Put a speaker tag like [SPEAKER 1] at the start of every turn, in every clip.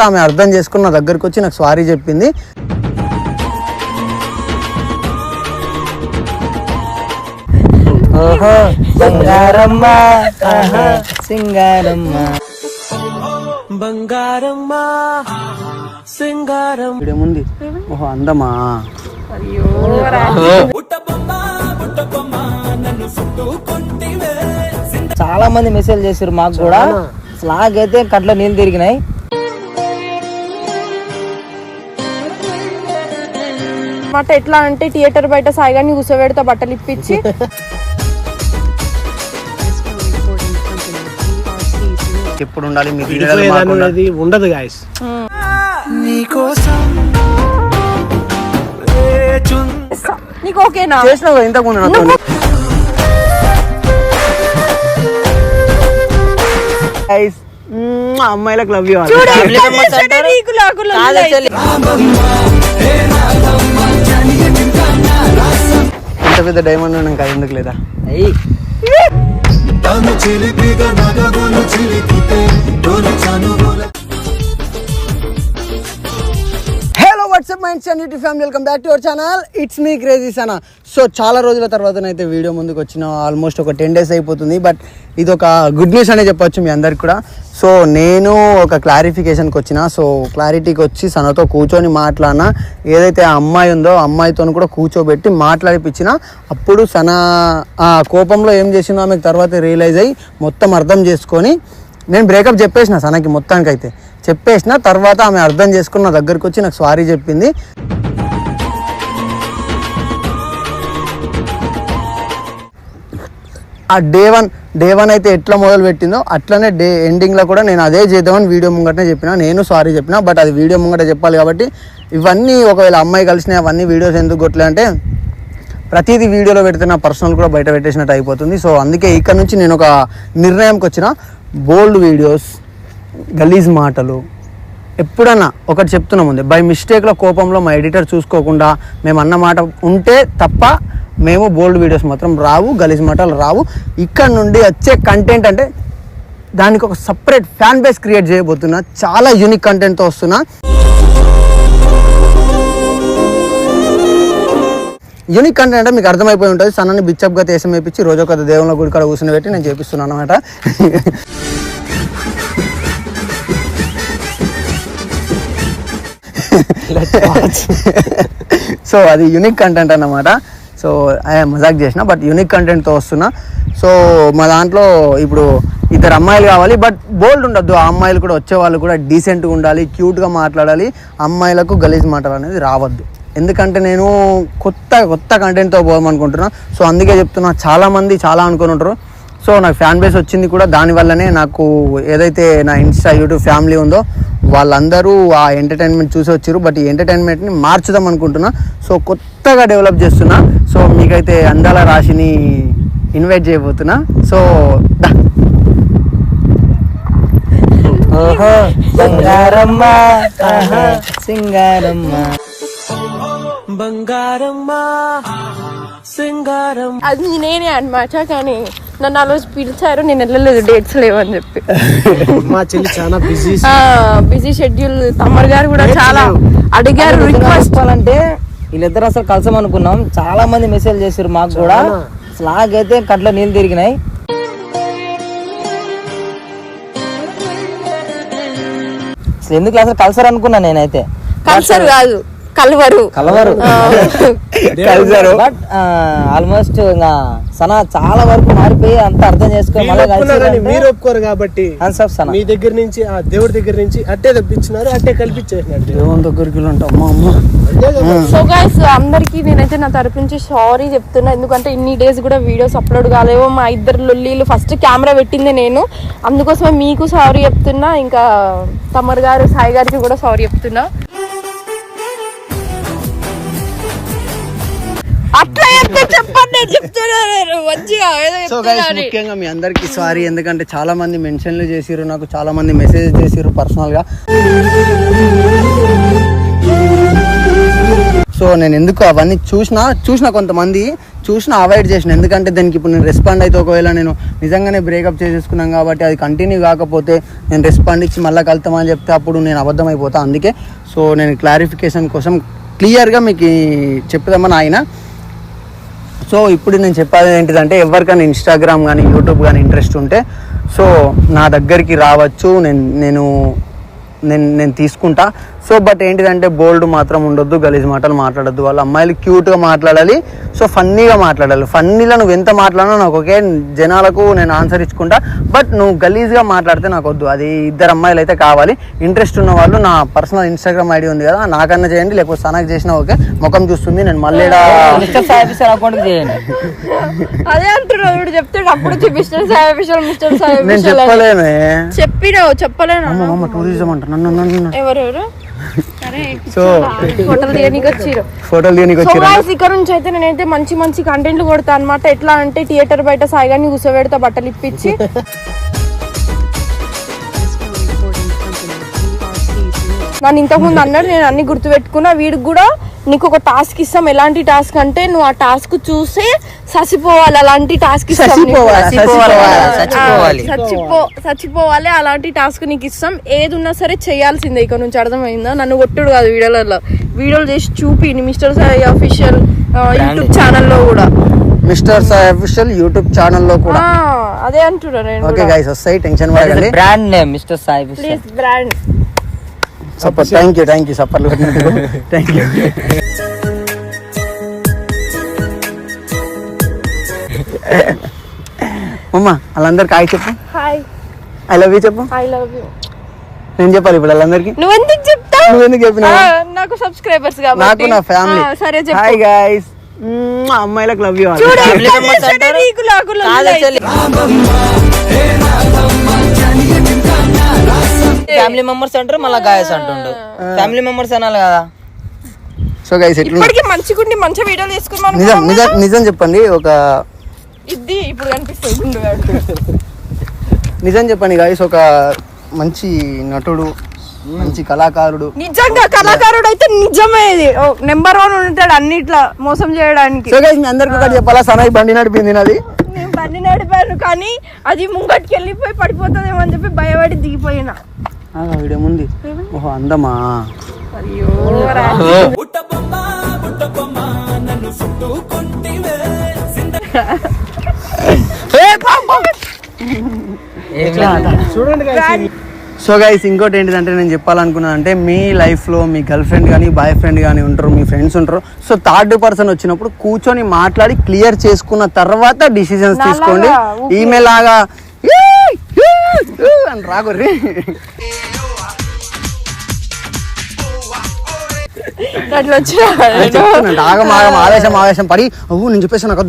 [SPEAKER 1] ఆమె అర్థం చేసుకుని నా దగ్గరికి వచ్చి నాకు సారీ చెప్పింది.
[SPEAKER 2] ఓహో బంగారమ్మ.
[SPEAKER 1] ఓహో అందమా?
[SPEAKER 2] చాలా మంది మెసేజ్ చేశారు మాకు కూడా. నాకైతే కట్లో నీళ్ళు తిరిగినాయి.
[SPEAKER 3] మాట ఎట్లా అంటే థియేటర్ బయట సాయిగాన్ని కూర్చోబెడతా బట్టలు ఇప్పించి.
[SPEAKER 1] ఎప్పుడు ఉండాలి? మీకు
[SPEAKER 4] ఉండదు గాయస్
[SPEAKER 3] నీకు ఓకేనా?
[SPEAKER 1] చేసినావు కదా ఇంతకు ముందు అమ్మాయిలకు లవ్ యూ. పెద్ద డైమండ్ ఉన్నాం కదా ఎందుకు లేదా? Hello WhatsApp minds and YouTube family welcome back to our channel it's me crazy Sana so చాలా రోజుల తర్వాతనైతే వీడియో ముందుకు వచ్చిన ఆల్మోస్ట్ ఒక టెన్ డేస్ అయిపోతుంది బట్ ఇది ఒక గుడ్ న్యూస్ అనే చెప్పొచ్చు మీ అందరికి కూడా. సో నేను ఒక క్లారిఫికేషన్కి వచ్చిన సో క్లారిటీకి వచ్చి సనతో కూర్చొని మాట్లాడినా ఏదైతే ఆ అమ్మాయి ఉందో ఆ అమ్మాయితో కూడా కూర్చోబెట్టి మాట్లాడిపించిన అప్పుడు సన ఆ కోపంలో ఏం చేసిందో ఆమెకు తర్వాత రియలైజ్ అయ్యి మొత్తం అర్థం చేసుకొని నేను బ్రేకప్ చెప్పేసిన సనకి మొత్తానికైతే. చెప్పేసిన తర్వాత ఆమె అర్థం చేసుకుని నా దగ్గరికి వచ్చి నాకు సారీ చెప్పింది. ఆ డే వన్ డే వన్ అయితే ఎట్లా మొదలు పెట్టిందో అట్లనే డే ఎండింగ్లో కూడా నేను అదే చేద్దామని వీడియో ముంగటనే చెప్పిన. నేను సారీ చెప్పిన బట్ అది వీడియో ముంగట చెప్పాలి కాబట్టి ఇవన్నీ ఒకవేళ అమ్మాయి కలిసినాయి అవన్నీ వీడియోస్ ఎందుకు కొట్టలే అంటే ప్రతిదీ వీడియోలో పెడితే నా పర్సనల్ కూడా బయట పెట్టేసినట్టు అయిపోతుంది. సో అందుకే ఇక్కడ నుంచి నేను ఒక నిర్ణయంకి వచ్చిన బోల్డ్ వీడియోస్ గలీజ్ మాటలు ఎప్పుడన్నా ఒకటి చెప్తున్నా ముందే. బై మిస్టేక్లో కోపంలో మా ఎడిటర్ చూసుకోకుండా మేము అన్న మాట ఉంటే తప్ప మేము బోల్డ్ వీడియోస్ మాత్రం రావు గలీజ్ మాటలు రావు. ఇక్కడ నుండి వచ్చే కంటెంట్ అంటే దానికి ఒక సపరేట్ ఫ్యాన్ బేస్ క్రియేట్ చేయబోతున్నా. చాలా యూనిక్ కంటెంట్తో వస్తున్నా. యూనిక్ కంటెంట్ అంటే మీకు అర్థమైపోయి ఉంటుంది. సన్నని బిచ్చప్గా తేసం వేపించి రోజు ఒక దేవుళ్ళ గుడి కాడ కూర్చుని పెట్టి నేను చేపిస్తున్నాను అనమాట సో అది యూనిక్ కంటెంట్ అన్నమాట. సో మజాక్ చేసిన బట్ యూనిక్ కంటెంట్తో వస్తున్నా. సో మా దాంట్లో ఇప్పుడు ఇద్దరు అమ్మాయిలు కావాలి బట్ బోల్డ్ ఉండొద్దు. ఆ అమ్మాయిలు కూడా వచ్చే వాళ్ళు కూడా డీసెంట్గా ఉండాలి క్యూట్గా మాట్లాడాలి. అమ్మాయిలకు గలీజ్ మాటలు అనేది రావద్దు. ఎందుకంటే నేను కొత్త కొత్త కంటెంట్తో పోదామనుకుంటున్నా సో అందుకే చెప్తున్నా చాలామంది చాలా అనుకుని ఉంటారు. సో నాకు ఫ్యాన్ బేస్ వచ్చింది కూడా దానివల్లనే నాకు ఏదైతే నా ఇన్స్టా యూట్యూబ్ ఫ్యామిలీ ఉందో వాళ్ళందరూ ఆ ఎంటర్టైన్మెంట్ చూసి వచ్చారు బట్ ఈ ఎంటర్టైన్మెంట్ని మార్చుదాం అనుకుంటున్నా. సో కొత్తగా డెవలప్ చేస్తున్నా. సో మీకైతే అందాల రాశిని ఇన్వైట్ చేయబోతున్నా. సో.
[SPEAKER 2] ఓహో బంగారమ్మ. సింగారమ్మ.
[SPEAKER 3] అది నేనే అనమాట కానీ నన్ను ఆ రోజు పిలిచారు నేను వెళ్ళలేదు డేట్స్ లేవని చెప్పి.
[SPEAKER 4] మా చెల్లి చాలా బిజీ
[SPEAKER 3] బిజీ షెడ్యూల్ తమ్మర్ గారు కూడా చాలా అడిగారు రిక్వెస్ట్
[SPEAKER 2] చెప్పాలంటే వీళ్ళిద్దరు అసలు కలసమనుకున్నాం చాలా మంది మెసేజ్ చేశారు మాకు కూడా. అసలు నాకైతే కట్లో నీళ్ళు తిరిగినాయి. ఎందుకు అసలు కలసరు అనుకున్నా నేనైతే?
[SPEAKER 3] కల్చర్ కాదు. కల్వరు.
[SPEAKER 2] కలవరు.
[SPEAKER 1] కలిసారు
[SPEAKER 2] బట్ ఆల్మోస్ట్ ఇంకా సనా చాలా వరకు మారిపోయి అంత అర్థం చేసుకొని మళ్ళీ
[SPEAKER 4] కానీ మీరు ఒప్పుకోరు కాబట్టి
[SPEAKER 2] సనా.
[SPEAKER 4] మీ దగ్గర నుంచి ఆ దేవుడి దగ్గర నుంచి అట్టే తెప్పించినారు అట్టే కల్పించేసినారు.
[SPEAKER 1] దేవుని దగ్గరికి
[SPEAKER 3] సో గైస్ అందరికి నేనైతే నా తరపు నుంచి సారీ చెప్తున్నా. ఎందుకంటే ఇన్ని డేస్ కూడా వీడియోస్ అప్లోడ్ కాలేవో. మా ఇద్దరు లొల్లీలు ఫస్ట్ కెమెరా పెట్టింది నేను. అందుకోసమే మీకు సారీ చెప్తున్నా. ఇంకా తమర్ గారు సాయి గారికి కూడా సారీ చెప్తున్నా. చెప్పండి నేను చెప్తున్నా నేను మంచిగా ఏదో
[SPEAKER 1] సో గైస్. ముఖ్యంగా మీ అందరికీ సారీ ఎందుకంటే చాలా మంది మెన్షన్లు చేసిర్రు నాకు చాలా మంది మెసేజ్ చేసిర్రు పర్సనల్గా. సో నేను ఎందుకు అవన్నీ చూసిన చూసిన కొంతమంది చూసిన అవాయిడ్ చేసిన. ఎందుకంటే దానికి ఇప్పుడు నేను రెస్పాండ్ అయితే ఒకవేళ నేను నిజంగానే బ్రేకప్ చేసేసుకున్నాను కాబట్టి అది కంటిన్యూ కాకపోతే నేను రెస్పాండ్ ఇచ్చి మళ్ళీ కలుతామని చెప్తే అప్పుడు నేను అబద్ధం అయిపోతా. అందుకే సో నేను క్లారిఫికేషన్ కోసం క్లియర్గా మీకు చెప్దామని ఆయన సో ఇప్పుడు నేను చెప్పేది ఏంటిదంటే ఎవరికైనా ఇన్స్టాగ్రామ్ కానీ యూట్యూబ్ కానీ ఇంట్రెస్ట్ ఉంటే సో నా దగ్గరికి రావచ్చు నేను నేను నేను నేను తీసుకుంటా. సో బట్ ఏంటిదంటే బోల్డ్ మాత్రం ఉండొద్దు గలీజ్ మాటలు మాట్లాడొద్దు. వాళ్ళ అమ్మాయిలు క్యూట్గా మాట్లాడాలి. సో ఫన్నీగా మాట్లాడాలి. ఫన్నీలో నువ్వు ఎంత మాట్లాడినా నాకు ఒకే జనాలకు నేను ఆన్సర్ ఇచ్చుకుంటా. బట్ నువ్వు గలీజ్గా మాట్లాడితే నాకు వద్దు. అది ఇద్దరు అమ్మాయిలు అయితే కావాలి. ఇంట్రెస్ట్ ఉన్న వాళ్ళు నా పర్సనల్ ఇన్స్టాగ్రామ్ ఐడి ఉంది కదా నాకన్నా చేయండి లేకపోతే సనకు చేసినా ఓకే. ముఖం చూస్తుంది నేను మళ్ళీ ఈడ-
[SPEAKER 2] మిస్టర్ సాయి సార్ అకౌంట్ చేయండి.
[SPEAKER 3] అదే అంటున్నావు ఇప్పుడు చెప్తాడు అప్పుడు mister Sai official mister Sai
[SPEAKER 1] నేను. చెప్పలేనే
[SPEAKER 3] చెప్పినావు చెప్పలేను?
[SPEAKER 1] అమ్మ అమ్మ టూరిజం అంట నన్ను.
[SPEAKER 3] ఎవరెవరు?
[SPEAKER 1] సో
[SPEAKER 3] తీయనీకి
[SPEAKER 1] ఫోటోలు తీయనికి వచ్చిరా
[SPEAKER 3] ఇక్కడ నుంచి అయితే నేనైతే మంచి మంచి కంటెంట్లు కొడతా అనమాట ఎట్లా అంటే థియేటర్ బయట సాయిగాని కూర్చోబెడతా బట్టలు ఇప్పించి. నన్ను ఇంతకుముందు అన్నాడు నేను అన్ని గుర్తు పెట్టుకున్నా వీడికి కూడా నీకు ఒక టాస్క్ ఇస్తాం. ఎలాంటి టాస్క్ అంటే నువ్వు ఆ టాస్క్ చూసి ససిపోవాలి అలాంటి టాస్క్ ఇస్తాం నీకు.
[SPEAKER 1] ససిపోవాలా?
[SPEAKER 2] చచ్చిపోవాలి?
[SPEAKER 1] ససిపోవాలా?
[SPEAKER 2] చచ్చిపోవాలి.
[SPEAKER 3] ఆ, చచ్చిపో చచ్చిపోవాలి. అలాంటి టాస్క్ నీకు ఇస్తాం. ఏది ఉన్నా సరే చేయాల్సిందే. ఇక నుంచి అర్థమైందా? నన్ను కొట్టుడు కాదు వీడియోలలో. వీడియోలు చేసి చూపి మిస్టర్ సాయి అఫీషియల్ యూట్యూబ్ ఛానల్లో కూడా.
[SPEAKER 1] మిస్టర్ సాయి అఫీషియల్ యూట్యూబ్ ఛానల్లో కూడా.
[SPEAKER 3] ఆ, అదే అంటున్నా నేను
[SPEAKER 1] ఓకే గైస్ వస్తాయి. టెన్షన్ పడకండి.
[SPEAKER 2] Brand name mister Sai
[SPEAKER 3] please brand
[SPEAKER 1] support thank you thank you support thank you అమ్మ వాళ్ళందరికి హాయ్ చెప్పు.
[SPEAKER 3] హాయ్.
[SPEAKER 1] ఐ లవ్ యూ చెప్పు.
[SPEAKER 3] ఐ లవ్ యూ
[SPEAKER 1] నేను చెప్పాలి ఇప్పుడు వాళ్ళందరికి?
[SPEAKER 3] నువ్వెందుకు చెప్తావు?
[SPEAKER 1] నువ్వెందుకు చెప్పినావు?
[SPEAKER 3] ఆ, నాకు సబ్స్క్రైబర్స్
[SPEAKER 1] నాకు
[SPEAKER 3] కాబట్టి.
[SPEAKER 1] నా ఫ్యామిలీ
[SPEAKER 3] ఆ, సరే
[SPEAKER 1] హాయ్
[SPEAKER 3] చెప్పు
[SPEAKER 1] గైస్ అమ్మాయిలకు లవ్ యూ
[SPEAKER 3] చూడు
[SPEAKER 2] ఫ్యామిలీ మెంబర్స్ అంటారు మళ్ళీ గాయస్ అంటుండు. ఫ్యామిలీ మెంబర్స్ అనాలి కదా.
[SPEAKER 1] సో గైస్
[SPEAKER 3] ఇప్పటికి మంచిగుండి మంచి వీడియోలు తీసుకున్నాను
[SPEAKER 1] నిజం నిజం నిజం చెప్పండి ఒక
[SPEAKER 3] ఇది ఇప్పుడు కనిపిస్తుంది గుండు.
[SPEAKER 1] నిజం చెప్పండి గాయస్ ఒక మంచి నటుడు మంచి కళాకారుడు.
[SPEAKER 3] నిజంగా కళాకారుడు అయితే నిజమే ఇది. నెంబర్ వన్ ఉంటాడు అన్నిట్లా మోసం చేయడానికి.
[SPEAKER 1] సో గైస్ మీ అందరికి ఒకటి చెప్పాలా? సనాయి బండి నడిపింది నాది.
[SPEAKER 3] నేను బండి నడిపాను కానీ అది ముంగటికి వెళ్ళిపోయి పడిపోతుందేమో అని చెప్పి భయపడి దిగిపోయినా.
[SPEAKER 1] వీడియో ముందు. ఓహో అందమా? సో గైస్ ఇంకోటి ఏంటిదంటే నేను చెప్పాలనుకున్నాను అంటే మీ లైఫ్లో మీ గర్ల్ ఫ్రెండ్ కానీ బాయ్ ఫ్రెండ్ కానీ ఉంటారు మీ ఫ్రెండ్స్ ఉంటారు. సో థర్డ్ పర్సన్ వచ్చినప్పుడు కూర్చొని మాట్లాడి క్లియర్ చేసుకున్న తర్వాత డిసిషన్స్
[SPEAKER 3] నాలాగా
[SPEAKER 1] తీసుకోండి. ఈమె లాగా అని రాగొర్రి.
[SPEAKER 3] అట్లా వచ్చిన
[SPEAKER 1] చెప్తున్నాను ఆగం ఆగం ఆవేశం ఆవేశం. పడి అవ్వు నేను చెప్పేసి నాకు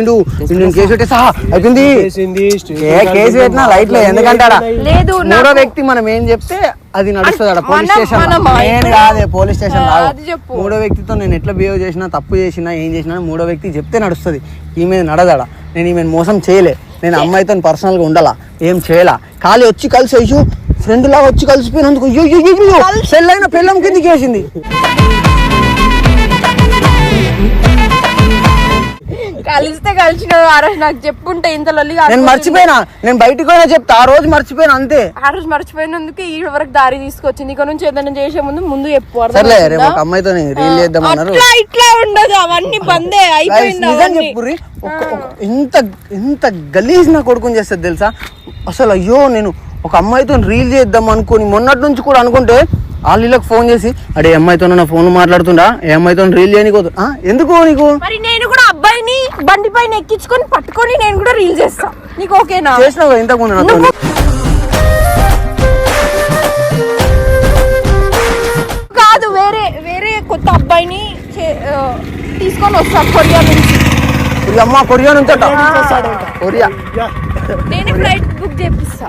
[SPEAKER 1] ఇటు నేను కేసు పెట్టేసా? అయిపోయింది. కేసు పెట్టినా లైట్ లేదు మూడో వ్యక్తి మనం ఏం చెప్తే అది నడుస్తుంది ఆడ పోలీస్ స్టేషన్? నేను కాదే పోలీస్ స్టేషన్. మూడో వ్యక్తితో నేను ఎట్లా బిహేవ్ చేసినా తప్పు చేసినా ఏం చేసినా మూడో వ్యక్తి చెప్తే నడుస్తుంది. ఈమె నడదాడ? నేను ఈమె మోసం చేయలే. నేను అమ్మాయితో పర్సనల్గా ఉండాలా? ఏం చేయలా? ఖాళీ వచ్చి కలిసి అయ్యో ఫ్రెండ్ లాగా వచ్చి కలిసిపోయినందుకు పెళ్ళైన పెళ్ళం కిందికి వేసింది.
[SPEAKER 3] కలిస్తే కలిసిన ఆ రోజు నాకు చెప్పుంటే ఇంత లొల్లి
[SPEAKER 1] నేను. మర్చిపోయినా నేను బయటకు పోయినా చెప్తా ఆ రోజు మర్చిపోయినా అంతే.
[SPEAKER 3] ఆ రోజు మర్చిపోయినందుకు ఈ వరకు దారి తీసుకొచ్చింది ఇక నుంచి ఏదైనా చేసే ముందు ముందు చెప్పు
[SPEAKER 1] సర్లే? రేపు ఒక అమ్మాయితో రీల్ చేద్దామన్నారు.
[SPEAKER 3] ఇట్లా ఉండదు అవన్నీ బందే అయిపోయింది
[SPEAKER 1] నిజం. చెప్పుర్రి ఎంత ఎంత గలీజ్ నా కొడుకుని చేస్తుంది తెలుసా? అసలు అయ్యో నేను ఒక అమ్మాయితో రీల్ చేద్దాం అనుకుని మొన్నటి నుంచి కూడా అనుకుంటే వాళ్ళు వీళ్ళకి ఫోన్ చేసి అడే అమ్మాయితో నా ఫోన్ మాట్లాడుతుండా? ఏ అమ్మాయితో రీల్ చేయనీకో ఎందుకు నీకు?
[SPEAKER 3] మరి నేను కూడా అబ్బాయిని బండి పైన ఎక్కించుకొని పట్టుకొని నేను కూడా రీల్ చేస్తా. నీకు ఓకేనా?
[SPEAKER 1] చేసినావు ఇంతకు నాతో
[SPEAKER 3] కాదు వేరే వేరే కొత్త అబ్బాయిని తీసుకొని వస్తా కొరియా నుంచి.
[SPEAKER 1] అమ్మ కొరియా నుంచి. కొరియా.
[SPEAKER 3] నేను ఫ్లైట్ బుక్ చేపిస్తా.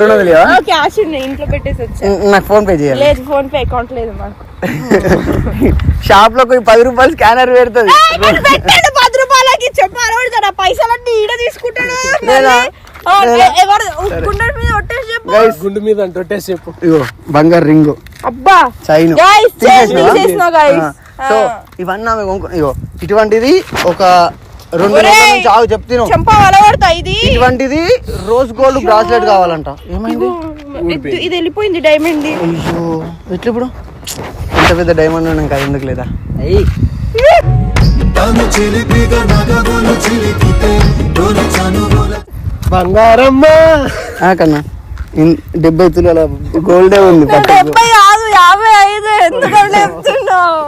[SPEAKER 1] రెండు వందలు?
[SPEAKER 3] క్యాష్ ఉన్నాయి ఇంట్లో పెట్టేసి వచ్చా.
[SPEAKER 1] నాకు ఫోన్ పే చేయాలి.
[SPEAKER 3] లేదు ఫోన్ పే అకౌంట్ లేదు మాకు.
[SPEAKER 1] షాప్లో పది రూపాయలు స్కానర్ పెడుతుంది.
[SPEAKER 3] పది రూపాయలకి చెప్పారు పైసలన్నీ ఈడ తీసుకుంటాడు
[SPEAKER 4] గుండు మీద చెప్పు.
[SPEAKER 1] ఇగో బంగారు రింగు.
[SPEAKER 3] అబ్బా.
[SPEAKER 1] చైన్.
[SPEAKER 3] గైస్ తీసేసిన గైస్
[SPEAKER 1] సో ఇవన్నీ ఇగో ఇటువంటిది ఒక రెండు నుంచి ఆగు చెప్తాను
[SPEAKER 3] చెంప ఇది?
[SPEAKER 1] ఇటువంటిది రోజ్ గోల్డ్ బ్రాస్లెట్ కావాలంట. ఏమైంది?
[SPEAKER 3] ఇది- ఇది వెళ్ళిపోయింది డైమండ్
[SPEAKER 1] అయ్యో ఎట్లా ఇప్పుడు ఇంత పెద్ద డైమండ్ ఇంకా ఎందుకు లేదా?
[SPEAKER 2] అయ్యి
[SPEAKER 5] తను చిలిపిగా నగములు చిలికితే తొలి చనువుల
[SPEAKER 4] బంగారమ్మ!
[SPEAKER 1] ఆ కన్నా. ఇన్- డెబ్బై తులాల గోల్డే ఉంది
[SPEAKER 3] డెబ్బై కాదు యాభై ఐదు. ఎందుకంటే చెప్తున్నావు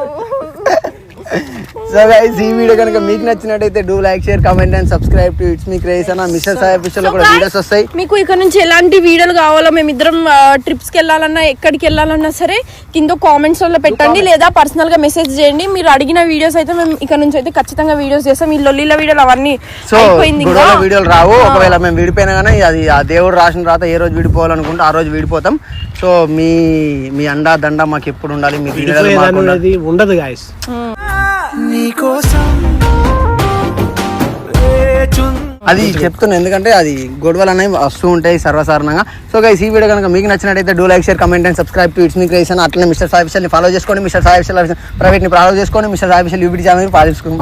[SPEAKER 1] సో గైస్ ఈ వీడియో కనుక మీకు నచ్చినట్టయితే do like share comment and subscribe to it's me craze అన్న మిస్టర్ సాయి అఫీషియల్లో కూడా వీడియోస్ వస్తాయి.
[SPEAKER 3] మీకు ఇక్కడ నుంచి ఎలాంటి వీడియోలు కావాలో మేమిద్దరం ట్రిప్స్కి వెళ్ళాలన్నా ఎక్కడికి వెళ్ళాలన్నా సరే కింద కామెంట్స్లో పెట్టండి లేదా పర్సనల్గా మెసేజ్ చేయండి. మీరు అడిగిన వీడియోస్ అయితే మేము ఇక్కడ నుంచి అయితే ఖచ్చితంగా వీడియోస్ చేస్తాం. ఈ లొల్లిల వీడియోలు అవన్నీ
[SPEAKER 1] సో
[SPEAKER 3] అయిపోయింది ఇంకా.
[SPEAKER 1] గొడవల వీడియోలు రావు. ఒకవేళ మేము విడిపోయినా కానీ అది ఆ దేవుడు రాసిన తర్వాత ఏ రోజు విడిపోవాలనుకుంటే ఆ రోజు విడిపోతాం. సో మీ మీ అండా దండ మాకు ఎప్పుడు ఉండాలి మీ
[SPEAKER 4] ఉండదు గాయస్
[SPEAKER 1] అది చెప్తున్నా ఎందుకంటే అది గొడవలు అనేవి వస్తూ ఉంటాయి సర్వసాధారణంగా. సో గైస్ ఈ వీడియో కనుక మీకు నచ్చినట్టయితే do like share comment and subscribe to it's me creation అట్లనే మిస్టర్ సాయి ని ఫాలో చేసుకోండి. మిస్టర్ సాయి ప్రైవేట్ని ఫాలో చేసుకోండి. మిస్టర్ సాయి యూబిటీ ఛానల్ ఫాలో చేసుకోండి.